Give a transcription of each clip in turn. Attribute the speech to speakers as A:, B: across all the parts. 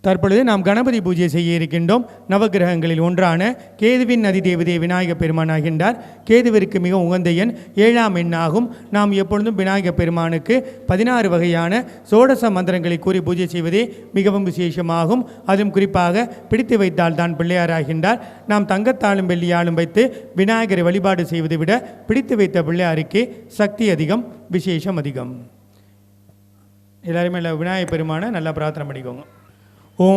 A: தற்பொழுது நாம் கணபதி பூஜை செய்ய இருக்கின்றோம். நவக்கிரகங்களில் ஒன்றான கேதுவின் நதி தேவதை விநாயகப் பெருமான் ஆகின்றார் கேதுவிற்கு மிக உகந்த எண் ஏழாம் எண்ணாகும். நாம் எப்பொழுதும் விநாயகப் பெருமானுக்கு பதினாறு வகையான சோடச மந்திரங்களை கூறி பூஜை செய்வதே மிகவும் விசேஷமாகும். அதுவும் குறிப்பாக பிடித்து வைத்தால் தான் பிள்ளையாராகின்றார். நாம் தங்கத்தாலும் வெள்ளியாலும் வைத்து விநாயகரை வழிபாடு செய்வதை விட பிடித்து வைத்த பிள்ளையாருக்கே சக்தி அதிகம் விசேஷம் அதிகம். எல்லாருமே இல்லை விநாயகப் பெருமானை நல்லா பிரார்த்தனை பண்ணிக்கோங்க. ఓం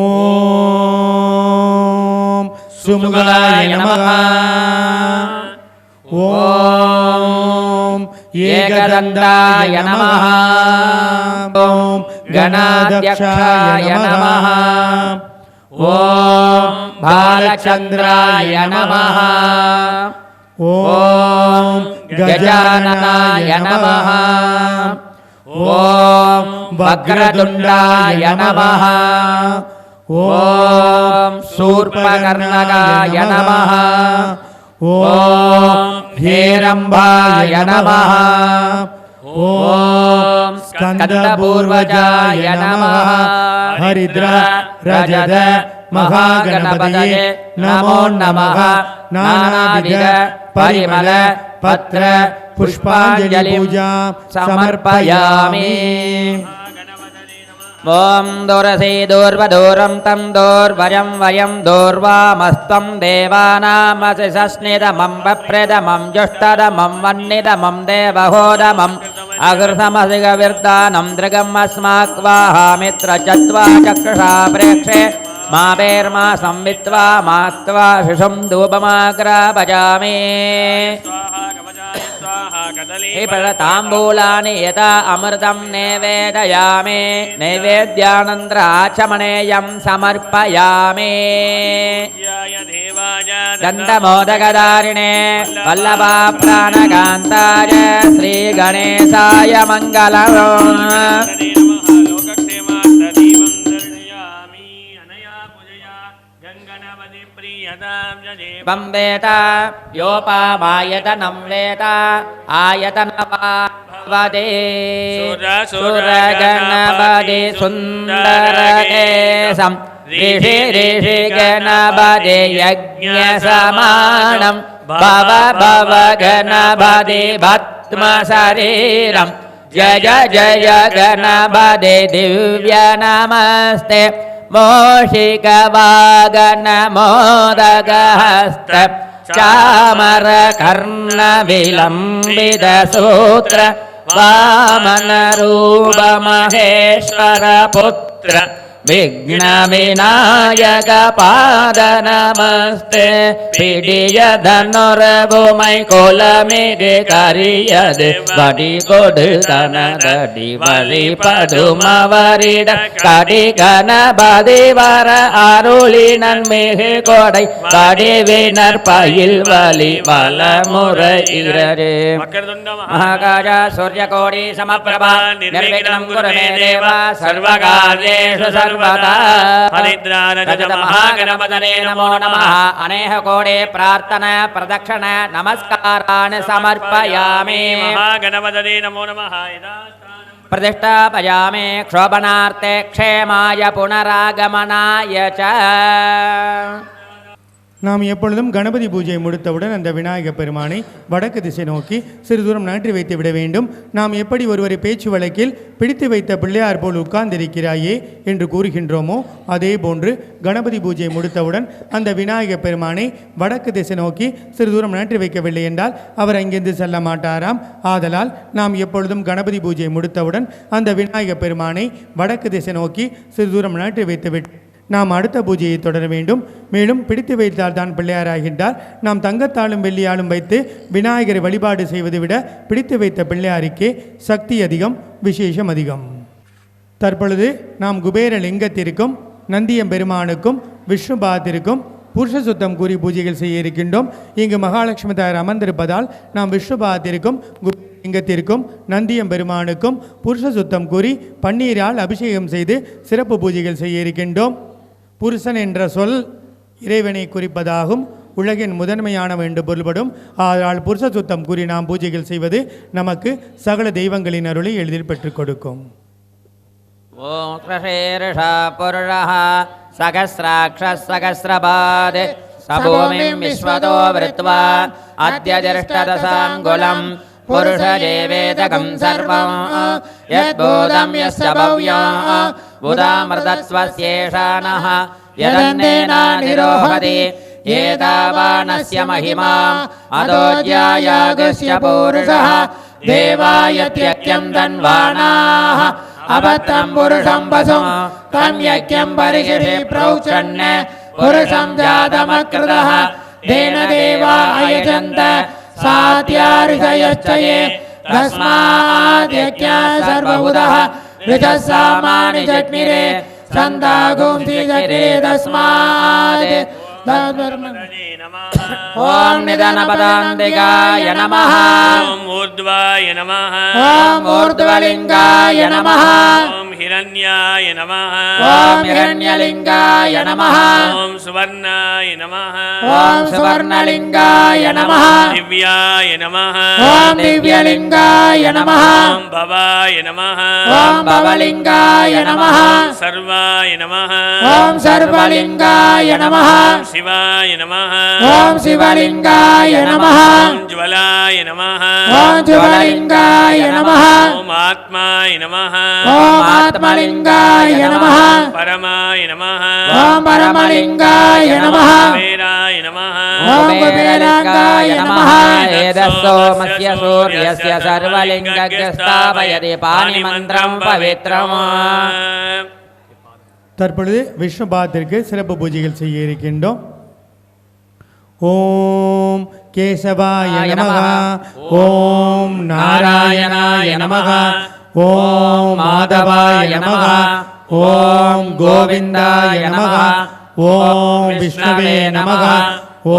A: సుముగలాయ నమ. ఓం ఏకదండాయ నమ. ఓం
B: గణాధ్యక్షాయ నమ. ఓం బాలచంద్రాయ నమ.
A: ఓం
B: గజాననాయ నమ. ஓம் வக்ரதுண்டாய நமஹ ஓம் சூர்பகர்ணகாய நமஹ ஓம் ஹேரம்பாய நமஹ ஓம் ஸ்கந்தபூர்வஜாய நமஹ
A: ஹரித்ர ரஜத மகாகணபதயே நமோ நமஹ நானாவித பரிமல पत्र पुष्पाञ्जलि पूजा समर्पयामि।
B: ॐ दोरसे दूर्वदूरं तं दोर्वयं वयं दोर्वामस्त्वं देवानामशिषस्निदमं बप्रदमं जुष्टदमं वह्निदमं देवहोदमम् अघृतमसिगविर्दानं दृगम् अस्माक्वाहामित्रचत्वा चक्षुषा प्रेक्षे मा पेर्मा संवित्वा मात्वा शिशुं धूपमाग्रापजामि ताम्बूलानि यथा अमृतं नैवेदयामि नैवेद्यानन्तराचमणेयं समर्पयामि गन्धमोदकदारिणे वल्लभा प्राणकान्ताय श्रीगणेशाय मङ्गलम् वं वेद योपामायतनं वेद आयतनवावदे सुरगणपदे सुन्दरकेशं ऋषि ऋषि गणपदे यज्ञसमानं भव भव गणपदे भस्मशरीरं जय जय गणपदे दिव्य नमस्ते मोषिकवागनमोदगहस्त चामरकर्णविलम्बितसूत्र वामनरूपमहेश्वरपुत्र விக்னவிநாயக பாத நமஸ்தே பிடிய தனுரபுமை குலமிகு கரியது வடி கொடு தனதடி வழிபடுமவரிட கடி கணபதி வர அருளினன் மிகு கொடை கடிவினர் பயில் வலி வலமுறை இரே மகாராஜ சூரிய கோடி சமப்பிரபா நிர்விக்னம் குருமே தேவா சர்வகாரியேஷு சர்வ पर्वत हरिद्रारजमहागणमदने नमो नमः अनेह कोडे प्रार्थना प्रदक्षिण नमस्कारान् समर्पयामि
C: महागणमदने नमो नमः
B: प्रतिष्ठापयामि क्षोभनार्थे क्षेमाय पुनरागमनाय च
A: நாம் எப்பொழுதும் கணபதி பூஜையை முடித்தவுடன் அந்த விநாயகப் பெருமானை வடக்கு திசை நோக்கி சிறு தூரம் நகற்றி வைத்து விட வேண்டும். நாம் எப்படி ஒருவரை பேச்சு வழக்கில் பிடித்து வைத்த பிள்ளையார் போல் உட்கார்ந்திருக்கிறாயே என்று கூறுகின்றோமோ அதே போன்று கணபதி பூஜையை முடித்தவுடன் அந்த விநாயகப் பெருமானை வடக்கு திசை நோக்கி சிறு தூரம் நகற்றி வைக்கவில்லை என்றால் அவர் அங்கிருந்து செல்ல மாட்டாராம். ஆதலால் நாம் எப்பொழுதும் கணபதி பூஜையை முடித்தவுடன் அந்த விநாயகப் பெருமானை வடக்கு திசை நோக்கி சிறு தூரம் நகற்றி வைத்துவிட்டு நாம் அடுத்த பூஜையை தொடர வேண்டும். மேலும் பிடித்து வைத்தால் தான் பிள்ளையாராகின்றார். நாம் தங்கத்தாலும் வெள்ளியாலும் வைத்து விநாயகரை வழிபாடு செய்வதை விட பிடித்து வைத்த பிள்ளையாருக்கே சக்தி அதிகம் விசேஷம் அதிகம். தற்பொழுது நாம் குபேர லிங்கத்திற்கும் நந்தியம் பெருமானுக்கும் விஷ்ணுபாத்திற்கும் புருஷ சுத்தம் கூறி பூஜைகள் செய்ய இருக்கின்றோம். இங்கு மகாலட்சுமி தாயார் அமர்ந்திருப்பதால் நாம் விஷ்ணுபாத்திற்கும் கு- லிங்கத்திற்கும் நந்தியம் பெருமானுக்கும் புருஷ சுத்தம் கூறி பன்னீரால் அபிஷேகம் செய்து சிறப்பு பூஜைகள் செய்ய இருக்கின்றோம். புருஷன் என்ற சொல் இறைவனை குறிப்பதாகும். உலகின் முதன்மையானவன் என்று பொருள்படும் ஆனால் புருஷ சுத்தம் கூறி நாம் பூஜைகள் செய்வது நமக்கு சகல தெய்வங்களின் அருளை எளிதில் பெற்றுக் கொடுக்கும்.
B: ஓம் கிருஷேருஷா புருஷா சகசிராட்சசகசிரபாத் சபூமிம் விஸ்வதோ விருத்வா அத்தியதிருஷ்டதசாங்குலம் पुरुषजेवेदकं सर्वम् यद्भूतं यस्य भव्यम् बुधामृतत्वस्येषा नः यदन्नेनानिरोहति एतावानस्य महिमाम् अदोज्यायागस्य पूरुषः देवाय त्यक्यं धन्वाणाः अबद्धं पुरुषं वसुं तं यज्ञं परिशिषि प्रौचन् पुरुषं जातमकृतः तेन देवा अयजन्त सात्यार्षयश्च ये तस्माद्यज्ञा सर्वबुधः ऋजः सामानि जग्निरे सन्दागुंसि जग्निरे तस्मात्
C: नमः।
B: ॐ निधनपदान्तिकाय नमः
C: ॐ ऊर्ध्वाय नमः
B: ॐ ऊर्ध्वलिङ्गाय नमः
C: ॐ हिरण्याय नमः
B: ॐ हिरण्यलिङ्गाय नमः
C: ॐ सुवर्णाय नमः
B: ॐ सुवर्णलिङ्गाय नमः
C: दिव्याय नमः
B: ॐ दिव्यलिङ्गाय नमः
C: ॐ भवाय नमः
B: ॐ भवलिङ्गाय नमः
C: सर्वाय नमः
B: ॐ सर्वलिङ्गाय नमः
C: ॐ शिवाय नमः
B: ॐ शिवलिङ्गाय नमः
C: ॐ ज्वलाय नमः
B: ॐ शिवलिङ्गाय नमः
C: ॐ आत्माय नमः
B: ॐ आत्मलिङ्गाय नमः
C: परमाय नमः
B: ॐ परमलिङ्गाय नमः
C: कुबेराय नमः
B: ॐ कुबेराङ्गाय नमः एतत्सोमस्य सूर्यस्य सर्वलिङ्गस्य स्थापयति पाणिमन्त्रं पवित्रम्
A: தற்பொழுது விஷ்ணுபாத்திற்கு சிறப்பு பூஜைகள் செய்ய இருக்கின்றோம் ஓம் கேசவாய நமக ஓம் நாராயணாய நமக ஓம் மாதவாய நமக ஓம் கோவிந்தாய நமக ஓம் விஷ்ணவே நமக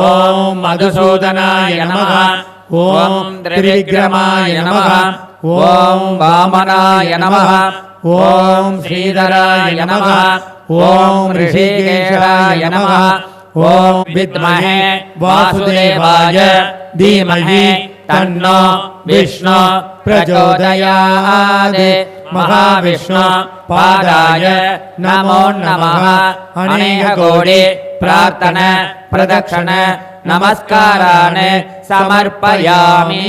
A: ஓம் மதுசூதனாய நமக ஓம் திரிவிக்ரமாய நமக ஓம் வாமனாய நமக ஓம் ஸ்ரீதராய நமக ஓம் ரிஷிகேஷாய நமக ஓம் வித்மஹே வாசுதேவாய தீமஹி தன்னோ விஷ்ணு பிரச்சோதயாத். மகாவிஷ்ணு பாதாய நமோ நம அநேக கோடி பிரார்த்தன பிரதக்ஷண நமஸ்காரான சமர்ப்பயாமி.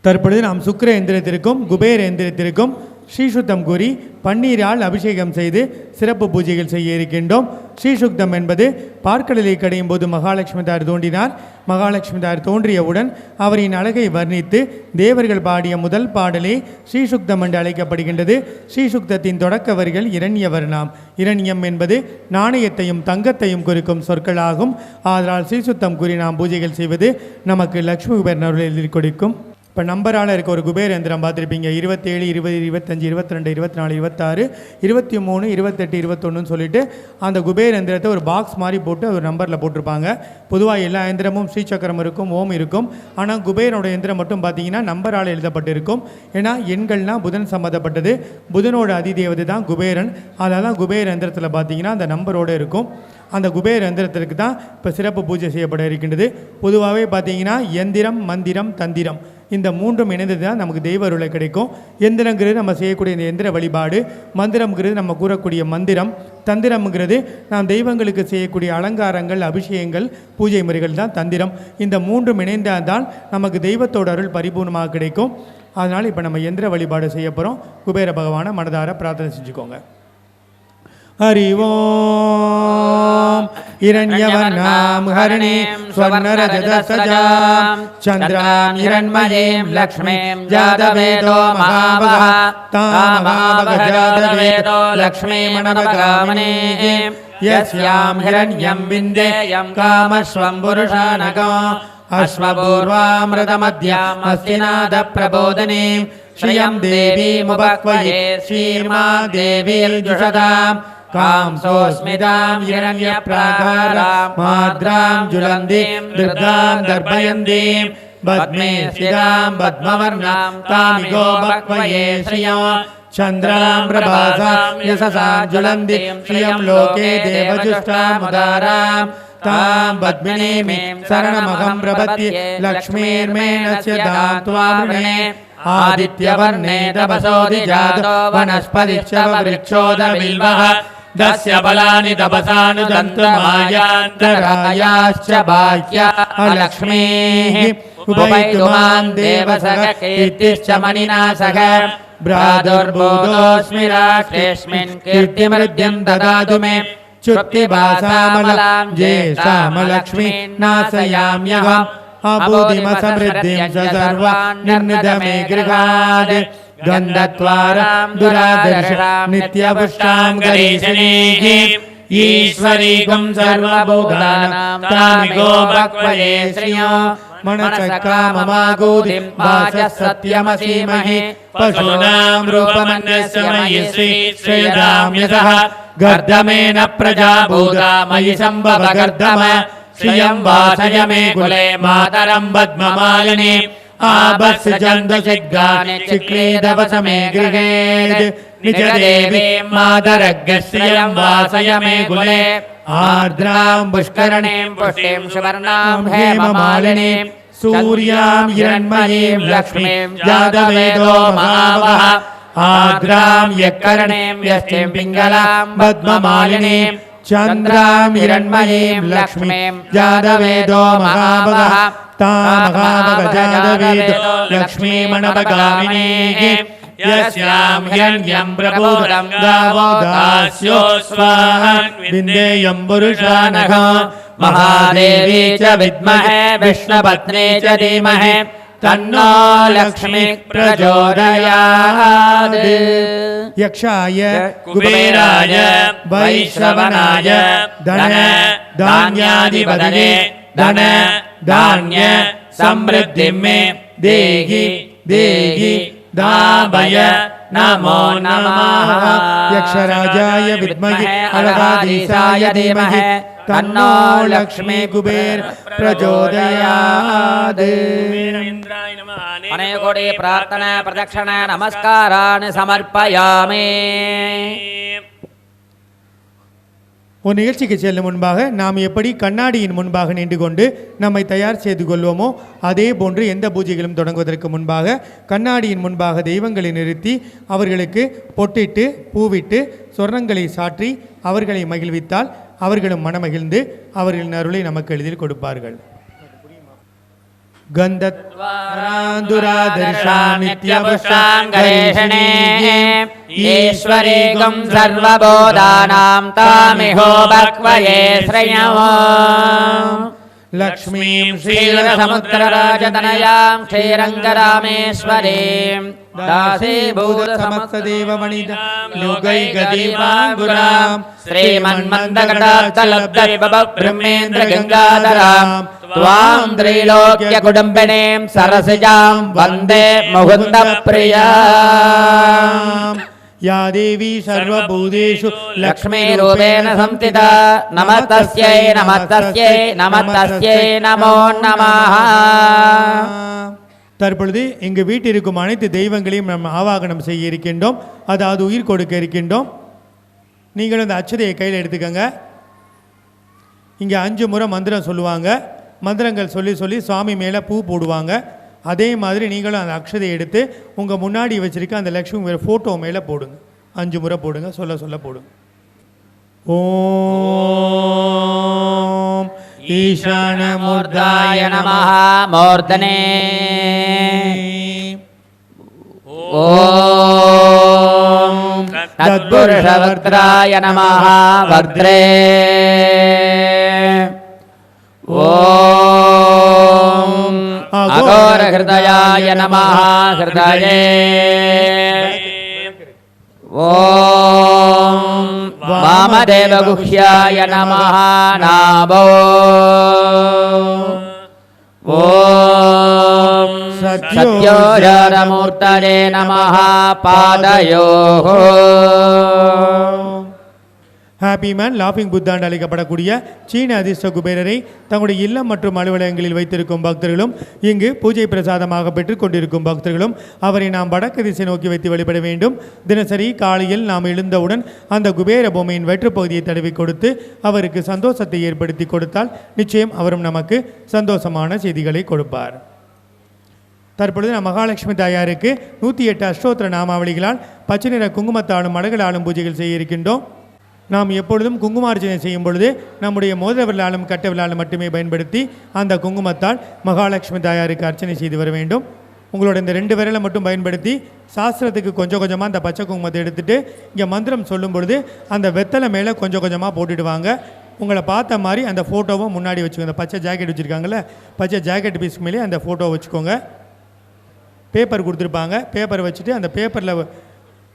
A: தற்பொழுது நாம் சுக்கர எந்திரத்திற்கும் குபேர எந்திரத்திற்கும் ஸ்ரீசுத்தம் கூறி பன்னீரால் அபிஷேகம் செய்து சிறப்பு பூஜைகள் செய்ய இருக்கின்றோம். ஸ்ரீசுக்தம் என்பது பார்க்கடலை கடையும் போது மகாலட்சுமி தார் தோன்றினார். மகாலட்சுமி தார் தோன்றியவுடன் அவரின் அழகை வர்ணித்து தேவர்கள் பாடிய முதல் பாடலே ஸ்ரீசுக்தம் என்று அழைக்கப்படுகின்றது. ஸ்ரீசுக்தத்தின் தொடக்க வரிகள் இரண்யவர்ணாம் இரண்யம் என்பது நாணயத்தையும் தங்கத்தையும் குறிக்கும் சொற்களாகும். ஆதலால் ஸ்ரீசுத்தம் கூறி நாம் பூஜைகள் செய்வது நமக்கு லக்ஷ்மி குபேரன் கொடுக்கும். இப்போ நம்பரால் இருக்க ஒரு குபேர் எந்திரம் பார்த்துருப்பீங்க. இருபத்தேழு இருபது இருபத்தஞ்சு இருபத்தி ரெண்டு இருபத்தி நாலு இருபத்தாறு இருபத்தி மூணு இருபத்தெட்டு இருபத்தொன்னுன்னு சொல்லிட்டு அந்த குபேர் எந்திரத்தை ஒரு பாக்ஸ் மாதிரி போட்டு ஒரு நம்பரில் போட்டிருப்பாங்க. பொதுவாக எல்லா எந்திரமும் ஸ்ரீசக்கரம் இருக்கும் ஓம் இருக்கும். ஆனால் குபேரனோட எந்திரம் மட்டும் பார்த்தீங்கன்னா நம்பரால் எழுதப்பட்டிருக்கும். ஏன்னா எண்கள்னால் புதன் சம்மந்தப்பட்டது புதனோட அதிதேவதை தான் குபேரன். அதனால தான் குபேர் எந்திரத்தில் பார்த்தீங்கன்னா அந்த நம்பரோடு இருக்கும். அந்த குபேர் எந்திரத்திற்கு தான் இப்போ சிறப்பு பூஜை செய்யப்பட இருக்கின்றது. பொதுவாகவே பார்த்தீங்கன்னா எந்திரம் மந்திரம் தந்திரம். இந்த மூன்றும் இணைந்தது தான் நமக்கு தெய்வ அருளை கிடைக்கும். எந்திரங்கிறது நம்ம செய்யக்கூடிய இந்த எந்திர வழிபாடு மந்திரம்ங்கிறது நம்ம கூறக்கூடிய மந்திரம் தந்திரம்ங்கிறது நாம் தெய்வங்களுக்கு செய்யக்கூடிய அலங்காரங்கள் அபிஷேகங்கள் பூஜை முறைகள் தான் தந்திரம். இந்த மூன்றும் இணைந்தால் தான் நமக்கு தெய்வத்தோட அருள் பரிபூர்ணமாக கிடைக்கும். அதனால் இப்போ நம்ம எந்திர வழிபாடு செய்ய போகிறோம் குபேர பகவானை மனதார பிரார்த்தனை செஞ்சுக்கோங்க. हरि ओम् हिरण्यवर्णां हरिणीं स्वर्णरजतसजां चन्द्रां हिरण्मयीं लक्ष्मीं जातवेदो महावः तामहावगजातवेदो लक्ष्मीमणवगामनीं यस्यां हिरण्यं विन्देयं कामश्वं पुरुषानगो श्रियं देवीमुपक्वये श्रीर्मा देवीर्जुषदाम् कांसोऽस्मितां हिरण्यप्राकारां माद्रां ज्वलन्तीं दुर्गां दर्पयन्तीं पद्मे स्थितां पद्मवर्णां तामिगो बक्वये श्रिया चन्द्रां प्रभासां यशसां ज्वलन्तीं श्रियं लोके देवजुष्टामुदाराम् तां पद्मिनीं शरणमहं प्रपद्ये लक्ष्मीर्मेणस्य दां त्वामृणे
B: आदित्यवर्णे तपसोऽधि जातो वनस्पतिश्च वृक्षोदबिल्वः
A: दस्य बलानि तपसानुदन्तमायान्तरायाश्च बाह्या लक्ष्मीः उपैतुमान् देवसखकीर्तिश्च मणिना सह भ्रातुर्बोधोऽस्मि राष्ट्रेऽस्मिन् कीर्तिमृद्यम् ददातु मे चुक्तिभासामलाम् नाशयाम्यहम् च गन्धत्वारां दुरादर्शां नित्यपुष्टां गरीषणीः ईश्वरीकं सर्वभूतानां भक्वये वाचः सत्यमसीमहि पशूनां रूपमन्यस्य मयि श्री गर्दमेन मयि गर्दम श्रियं वासय मे कुले मातरं आभस्यन्दशिग्गानि चिक्रीदवस मे गृहे निजदेवी मातरग्रश्रियं वासय मे कुले। आर्द्रां पुष्करणीं पुष्टिं सुवर्णां हेममालिनीं। सूर्यां हिरण्मयीं लक्ष्मीं जातवेदो महावः। आर्द्रां यत्करणीं यष्टिं पिङ्गलां पद्ममालिनीं। चन्द्रां हिरण्मयीं लक्ष्मीं जातवेदो महावः तामहावगजातवेदो लक्ष्मीमणपगामिनीः यस्यां हिरण्यं प्रबोधं गावो दास्यो पुरुषानः।
B: महादेवी च विद्महे विष्णुपत्नी च धीमहि। तन्नो लक्ष्मी प्रचोदयात्
A: यक्षाय
C: कुबेराय वैश्रवणाय धन धान्याधिपतये धन धान्य समृद्धिं मे देहि देहि दाभय नमो नमः।
A: यक्षराजाय विद्महे अलगाधीशाय धीमहि तन्नो लक्ष्मी कुबेर प्रचोदयात्।
B: अनेकोटि प्रार्थना प्रदक्षिणा नमस्कारान् समर्पयामि।
A: ஒரு நிகழ்ச்சிக்கு செல்லும் முன்பாக நாம் எப்படி கண்ணாடியின் முன்பாக நின்று கொண்டு நம்மை தயார் செய்து கொள்வோமோ அதே போன்று எந்த பூஜைகளும் தொடங்குவதற்கு முன்பாக கண்ணாடியின் முன்பாக தெய்வங்களை நிறுத்தி அவர்களுக்கு பொட்டிட்டு பூவிட்டு சொர்ணங்களை சாற்றி அவர்களை மகிழ்வித்தால் அவர்களும் மனமகிழ்ந்து அவர்களின் அருளை நமக்கு எளிதில் கொடுப்பார்கள்.
B: गणेशने ईश्वरीगं सर्वबोधानां तामिहो भक्वये श्रयो
A: लक्ष्मीं
B: क्षीरसमुद्रराजतनयां श्रीरङ्गरामेश्वरीं दासीभूतसमस्तदेव
A: लोकैकदीपाङ्गुरां
B: श्रीमन्मन्दकटात्तलब्धविभवब्रह्मेन्द्रगङ्गाधरां त्वां त्रैलोक्यकुटुम्बिनीं सरसिजां वन्दे मुकुन्दप्रियाम्
A: या देवी सर्वभूतेषु
B: लक्ष्मीरूपेण संस्थिता नमस्तस्यै नमस्तस्यै नमस्तस्यै नमो नमः
A: தற்பொழுது இங்கு வீட்டிற்கும் அனைத்து தெய்வங்களையும் நாம் ஆவாகனம் செய்ய இருக்கின்றோம். அதாவது உயிர் கொடுக்க இருக்கின்றோம். நீங்களும் அந்த அச்சதையை கையில் எடுத்துக்கங்க. இங்கே அஞ்சு முறை மந்திரம் சொல்லுவாங்க. மந்திரங்கள் சொல்லி சொல்லி சுவாமி மேலே பூ போடுவாங்க. அதே மாதிரி நீங்களும் அந்த அக்ஷதையை எடுத்து உங்கள் முன்னாடி வச்சிருக்க அந்த லக்ஷ்மி மேலே ஃபோட்டோ மேலே போடுங்க. அஞ்சு முறை போடுங்க. சொல்ல சொல்ல போடுங்க. ஓம்.
B: ईशानमूर्धाय नमः मूर्धने ॐ तत्पुरुषवक्त्राय नमः वक्त्रे ॐ अघोरहृदयाय नमः हृदये ॐ वामदेवगुह्याय नमः नाभो ॐ सत्योजातमूर्तये नमः पादयोः
A: ஹாப்பி மேன் லாஃபிங் புத்தாண்டு அழைக்கப்படக்கூடிய சீன அதிர்ஷ்ட குபேரரை தங்களுடைய இல்லம் மற்றும் அலுவலகங்களில் வைத்திருக்கும் பக்தர்களும் இங்கு பூஜை பிரசாதமாக பெற்றுக் கொண்டிருக்கும் பக்தர்களும் அவரை நாம் வடக்கு திசை நோக்கி வைத்து வழிபட வேண்டும். தினசரி காலையில் நாம் எழுந்தவுடன் அந்த குபேர பொம்மையின் வெற்றுப்பகுதியை தடவி கொடுத்து அவருக்கு சந்தோஷத்தை ஏற்படுத்தி கொடுத்தால் நிச்சயம் அவரும் நமக்கு சந்தோஷமான செய்திகளை கொடுப்பார். தற்பொழுது நம் மகாலட்சுமி தாயாருக்கு நூற்றி எட்டு அஷ்டோத்திர நாமாவளிகளால் பச்சை நிற குங்குமத்தாலும் மடகளாலும் பூஜைகள் செய்ய இருக்கின்றோம். நாம் எப்பொழுதும் குங்குமார்ச்சனை செய்யும் பொழுது நம்முடைய மோதிர விழாலும் கட்ட விழாலும் மட்டுமே பயன்படுத்தி அந்த குங்குமத்தால் மகாலட்சுமி தாயாருக்கு அர்ச்சனை செய்து வர வேண்டும். உங்களோட இந்த ரெண்டு விரலை மட்டும் பயன்படுத்தி சாஸ்திரத்துக்கு கொஞ்சம் கொஞ்சமாக அந்த பச்சை குங்குமத்தை எடுத்துகிட்டு இங்கே மந்திரம் சொல்லும் பொழுது அந்த வெத்தலை மேலே கொஞ்சம் கொஞ்சமாக போட்டுடுவாங்க. உங்களை பார்த்த மாதிரி அந்த ஃபோட்டோவை முன்னாடி வச்சுக்கோங்க. அந்த பச்சை ஜாக்கெட் வச்சுருக்காங்கள பச்சை ஜாக்கெட் பீஸ் மேலே அந்த ஃபோட்டோவை வச்சுக்கோங்க. பேப்பர் கொடுத்துருப்பாங்க. பேப்பர் வச்சுட்டு அந்த பேப்பரில்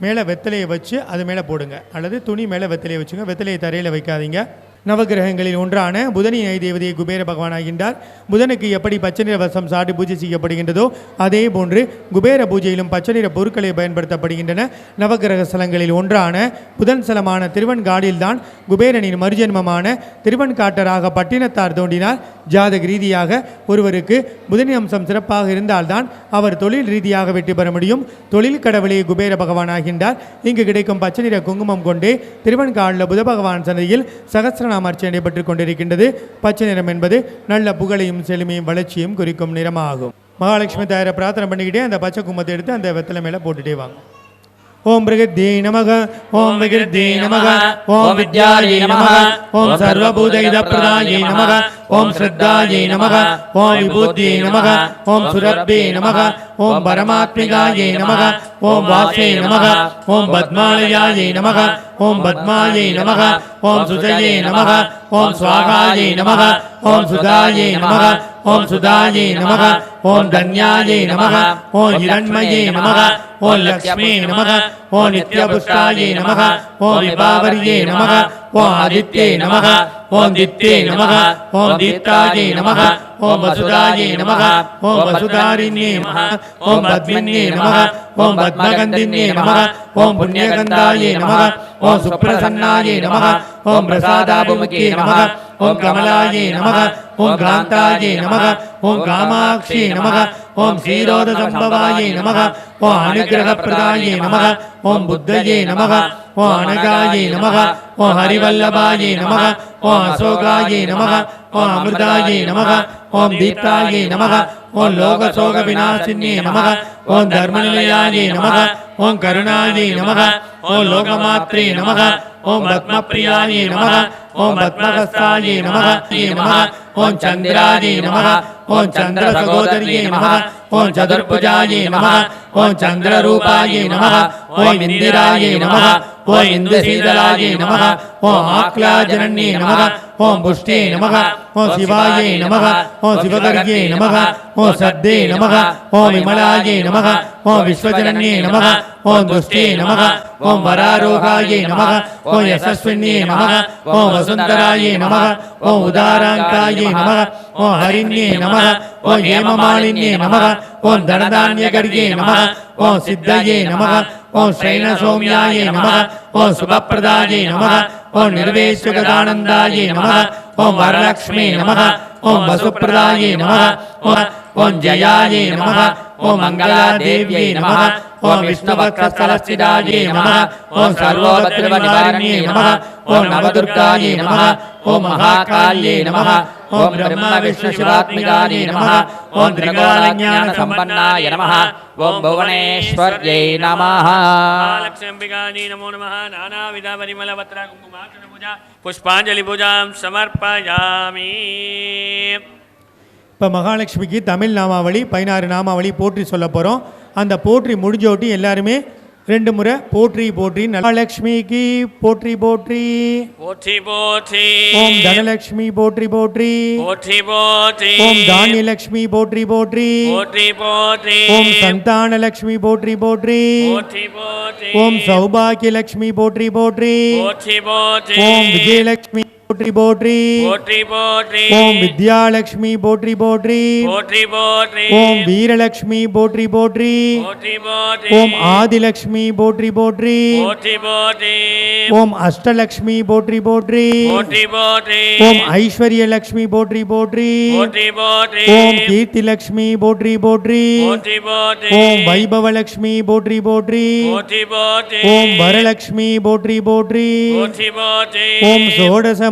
A: மேலே வெத்தலையை வச்சு அது மேலே போடுங்க. அல்லது துணி மேலே வெத்தலையை வச்சுங்க வெத்தலையை தரையில் வைக்காதீங்க. நவகிரகங்களில் ஒன்றான புதனி தேவதையை குபேர பகவான் ஆகின்றார். புதனுக்கு எப்படி பச்சை நிற வசம் சாட்டி பூஜை செய்யப்படுகின்றதோ அதே போன்று குபேர பூஜையிலும் பச்சை நிற பொருட்களை பயன்படுத்தப்படுகின்றன. நவகிரக ஸ்தலங்களில் ஒன்றான புதன் ஸ்தலமான திருவன்காடில்தான் குபேரனின் மறுஜென்மமான திருவன்காட்டராக பட்டினத்தார் தோண்டினார் ஜாதக ரீதியாக ஒருவருக்கு புதனி அம்சம் சிறப்பாக இருந்தால்தான் அவர் தொழில் ரீதியாக வெற்றி பெற முடியும். தொழில் கடவுளே குபேர பகவான் ஆகின்றார். இங்கு கிடைக்கும் பச்சை நிற குங்குமம் கொண்டே திருவன்காலில் புத பகவான் சந்தையில் சகசிரநாம அர்ச்சனை நடைபெற்றுக் கொண்டிருக்கின்றது. பச்சை நிறம் என்பது நல்ல புகழையும் செழுமையும் வளர்ச்சியும் குறிக்கும் நிறமாகும். மகாலட்சுமி தாயாரை பிரார்த்தனை பண்ணிக்கிட்டே அந்த பச்சை குங்குமத்தை எடுத்து அந்த வெத்தலை மேலே போட்டுட்டே வாங்க. ஓம் பிரகிருத்தே நமக ஓம் விகிருத்தே நமக ஓம் வித்யாயை நமக ஓம் சர்வபூதைத பிரதாயை நமக ஓம் ஸ்ரத்தாயை நமக ஓம் விபூத்தியை நமக ஓம் சுரப்பே நமக ஓம் பரமாத்மிகாயை நமக ஓம் வாசே நமக ஓம் பத்மாலயாயை நமக ஓம் பத்மாயை நமக ஓம் சுஜயே நமக ஓம் சுவாகாயை நமக ஓம் சுதாயை நமக ஓம் சுதாயை நமக ஓம் தன்யாயை நமக ஓம் இரண்மயே நமக ஓம் லக்ஷ்மி நமக ஓம் நித்யபுஷ்டாயை நமக ஓம் விபாவரியே நமக ஓம் ஆதித்யே நமக ஓம் தித்தே நமக ஓம் தீப்தாயை நமக ஓம் வசுதாயை நமக ஓம் வசுதாரிண்யே நமக ஓம் பத்மின்யே நமக ஓம் பத்மகந்தின்யே நமக ஓம் புண்ணியகந்தாயை நமக ஓம் சுப்ரசன்னாயை நமக ஓம் பிரசாதாபுமுகே நமக ஓம் கமலாயை நமக ஓம் காந்தாயை நமக ஓம் காமாட்சி நமக ஓம் ஸ்ரீரோத சம்பவாயை நமக ஓம் அனுகிரக பிரதாயை நமக ஓம் புத்தையே நமக ஓம் அனகாயை நமக ஓம் ஹரிவல்லபாயை நமக ஓம் அசோகாயை நமக ஓம் அமிர்தாயை நமக ஓம் தீப்தாயை நமக ஓம் லோக சோக விநாசினே நமக ஓம் தர்மநிலையாயை நமக ஓம் கருணாயை நமக ஓம் லோகமாத்ரே நமக ஓம் பத்மப்பிரியாயை நம ஓம் பத்மஹஸ்தாயை நம நம ஓம் சந்திராயை நம ஓம் சந்திர சகோதரியை நம ஓம் சதுர்புஜாயை நம ஓம் சந்திரரூபாயை நம ஓம் இந்திராயை நம ஓம் இந்து இந்துசீதலாயை நம ஓம் ஆக்லாஜனன்யே நம ஓம் புஷ்டே நம ஓம் சிவாயை நம ஓம் சிவகர்கியை நம ஓம் சத்தே நம ஓம் விமலாயை நம ஓம் விஸ்வஜனன்யே நம ஓம் துஷ்டே நமக ஓம் வராரோகாயை நமக ஓம் யசஸ்வின்யே நமக ஓம் வசுந்தராயை நமக ஓம் உதாராங்காயை நமக ஓம் ஹரிண்யே நமக ஓம் ஏமமாலின்யே நமக ஓம் தனதான்யகர்யே நமக ஓம் சித்தயே நமக ஓம் ஸ்ரைன சௌமியாயை நமக ஓம் சுபப்பிரதாயை நமக ஓம் நிர்வேசுகதானந்தாயே நமக ஓம் வரலக்ஷ்மி நமக ஓம் வசுப்பிரதாயை நமக ஓம் ஓம் ஜயாயே நமக ஓம் மங்களா தேவியை நமக ఓం విష్ణువక్రస్థలస్థితాయే నమ. ఓం సర్వోపద్రవనివారణ్యే నమ. ఓం నవదుర్గాయే నమ. ఓం మహాకాళ్యే నమ. ఓం బ్రహ్మ విష్ణు శివాత్మికాని నమ. ఓం త్రికోణజ్ఞాన
B: సంపన్నాయ నమ. ఓం భువనేశ్వర్యై నమ.
C: లక్ష్మికాని నమో నమ. నానావిధ పరిమళ పత్ర కుంకుమార్చన పుష్పాంజలి పూజాం సమర్పయామి.
A: இப்போ மகாலட்சுமிக்கு தமிழ் நாமாவளி பதினாறு நாமாவளி போற்றி சொல்ல போகிறோம் அந்த போற்றி முடிஞ்சோட்டி எல்லாருமே ரெண்டு முறை போற்றி போற்றி மகாலட்சுமிக்கு போற்றி போற்றி
C: போற்றி போற்றி
A: ஓம் தனலட்சுமி போற்றி போற்றி
C: போற்றி போற்றி
A: ஓம் தானியலட்சுமி போற்றி போற்றி
C: போற்றி போற்றி
A: ஓம் சந்தானலட்சுமி போற்றி போற்றி
C: போற்றி போற்றி
A: ஓம் சௌபாகியலட்சுமி போற்றி போற்றி
C: போற்றி போற்றி
A: ஓம் விஜயலட்சுமி போற்றி போற்றி
C: போற்றி போற்றி
A: ஓம் வித்யாலட்சுமி போற்றி போற்றி
C: போற்றி போற்றி
A: ஓம் வீரலட்சுமி போற்றி போற்றி
C: போற்றி போற்றி
A: ஓம் ஆதிலட்சுமி போற்றி போற்றி
C: போற்றி போற்றி
A: ஓம் அஷ்டலட்சுமி போற்றி போற்றி
C: போற்றி போற்றி
A: ஓம் ஐஸ்வர்யலட்சுமி போற்றி போற்றி
C: போற்றி போற்றி
A: ஓம் கீர்த்திலட்சுமி போற்றி போற்றி
C: போற்றி போற்றி
A: ஓம் வைபவலட்சுமி போற்றி போற்றி
C: போற்றி போற்றி
A: ஓம் வரலட்சுமி போற்றி போற்றி
C: போற்றி போற்றி
A: ஓம் சோடச